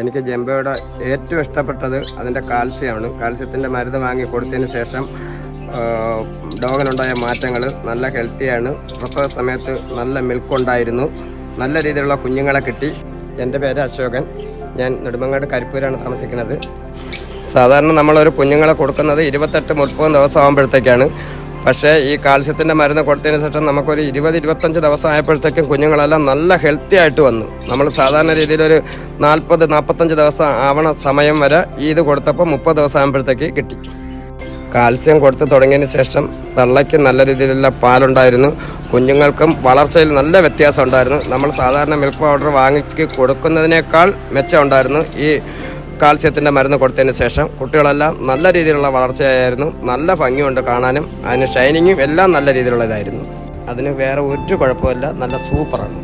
എനിക്ക് ജംബോയുടെ ഏറ്റവും ഇഷ്ടപ്പെട്ടത് അതിന്റെ കാൽസ്യമാണ്. കാൽസ്യത്തിന്റെ മരുന്ന് വാങ്ങി കൊടുത്തതിന് ശേഷം ഡോഗിനുണ്ടായ മാറ്റങ്ങൾ നല്ല ഹെൽത്തിയാണ്. പ്രസവ സമയത്ത് നല്ല മിൽക്ക് ഉണ്ടായിരുന്നു നല്ല രീതിയിലുള്ള കുഞ്ഞുങ്ങളെ കിട്ടി. എന്റെ പേര് അശോകൻ. ഞാൻ നെടുമങ്ങാട് കരിപ്പൂരാണ് താമസിക്കുന്നത്. സാധാരണ നമ്മളൊരു കുഞ്ഞുങ്ങളെ കൊടുക്കുന്നത് ഇരുപത്തെട്ട് മുപ്പത് ദിവസം ആകുമ്പോഴത്തേക്കാണ് പക്ഷേ ഈ കാൽസ്യത്തിന്റെ മരുന്ന് കൊടുത്തതിന് ശേഷം നമുക്കൊരു ഇരുപത് ഇരുപത്തഞ്ച് ദിവസം ആയപ്പോഴത്തേക്കും കുഞ്ഞുങ്ങളെല്ലാം നല്ല ഹെൽത്തി ആയിട്ട് വന്നു. നമ്മൾ സാധാരണ രീതിയിലൊരു നാൽപ്പത് നാൽപ്പത്തഞ്ച് ദിവസം ആവണ സമയം വരെ ഇത് കൊടുത്തപ്പോൾ മുപ്പത് ദിവസം ആകുമ്പോഴത്തേക്ക് കിട്ടി. കാൽസ്യം കൊടുത്ത് തുടങ്ങിയതിന് ശേഷം തള്ളയ്ക്ക് നല്ല രീതിയിലുള്ള പാലുണ്ടായിരുന്നു. കുഞ്ഞുങ്ങൾക്കും വളർച്ചയിൽ നല്ല വ്യത്യാസം ഉണ്ടായിരുന്നു. നമ്മൾ സാധാരണ മിൽക്ക് പൗഡർ വാങ്ങിച്ച് കൊടുക്കുന്നതിനേക്കാൾ മെച്ചമുണ്ടായിരുന്നു ഈ കാൽസ്യത്തിന്റെ മരുന്ന് കൊടുത്തതിന് ശേഷം കുട്ടികളെല്ലാം നല്ല രീതിയിലുള്ള വളർച്ചയായിരുന്നു. നല്ല ഭംഗിയുണ്ട് കാണാനും. അതിന് ഷൈനിങ്ങും എല്ലാം നല്ല രീതിയിലുള്ളതായിരുന്നു. അതിന് വേറെ ഒരു കുഴപ്പമില്ല നല്ല സൂപ്പറാണ്